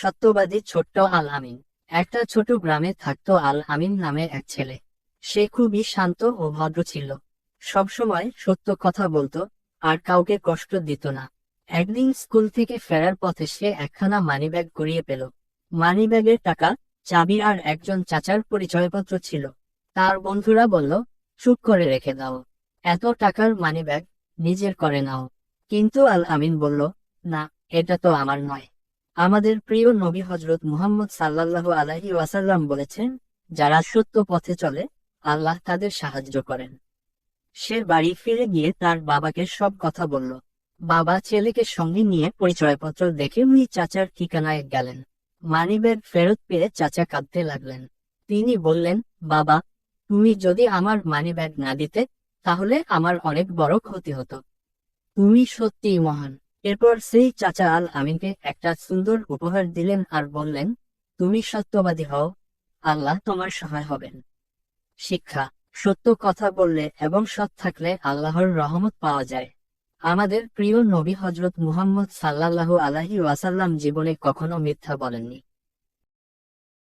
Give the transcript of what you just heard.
সত্যবাদী ছোট্ট আল আমিন একটা ছোট গ্রামে থাকতো আল আমিন নামে এক ছেলে। সে খুবই শান্ত ও ভদ্র ছিল। সবসময় সত্য কথা বলতো, আর কাউকে কষ্ট দিত না। একদিন স্কুল থেকে ফেরার পথে সে একখানা মানিব্যাগ গড়িয়ে পেল। মানিব্যাগের টাকা চাবি আর একজন চাচার পরিচয়পত্র ছিল। তার বন্ধুরা বলল, চুপ করে রেখে দাও। এত টাকার মানিব্যাগ নিজের করে নাও। কিন্তু আল আমিন বলল, না, এটা তো আমার নয়। আমাদের প্রিয় নবী হজরত মুহাম্মদ সাল্লাল্লাহু আলাইহি ওয়াসাল্লাম বলেছেন, যারা সত্য পথে চলে, আল্লাহ তাদের সাহায্য করেন। সে বাড়ি ফিরে গিয়ে তার বাবাকে সব কথা বলল। বাবা ছেলেকে সঙ্গে নিয়ে পরিচয়পত্র দেখে উনি চাচার ঠিকানায় গেলেন। মানিব্যাগ ফেরত পেয়ে চাচা কাঁদতে লাগলেন। তিনি বললেন, বাবা, তুমি যদি আমার মানিব্যাগ না দিতে, তাহলে আমার অনেক বড় ক্ষতি হতো। তুমি সত্যিই মহান। এরপর সেই চাচা আল আমিনকে একটা সুন্দর উপহার দিলেন আর বললেন, তুমি সত্যবাদী হও, আল্লাহ তোমার সহায় হবেন। শিক্ষা, সত্য কথা বললে এবং সৎ থাকলে আল্লাহর রহমত পাওয়া যায়। আমাদের প্রিয় নবী হজরত মুহাম্মদ সাল্লাহ আলাহি ওয়াসাল্লাম জীবনে কখনো মিথ্যা বলেননি।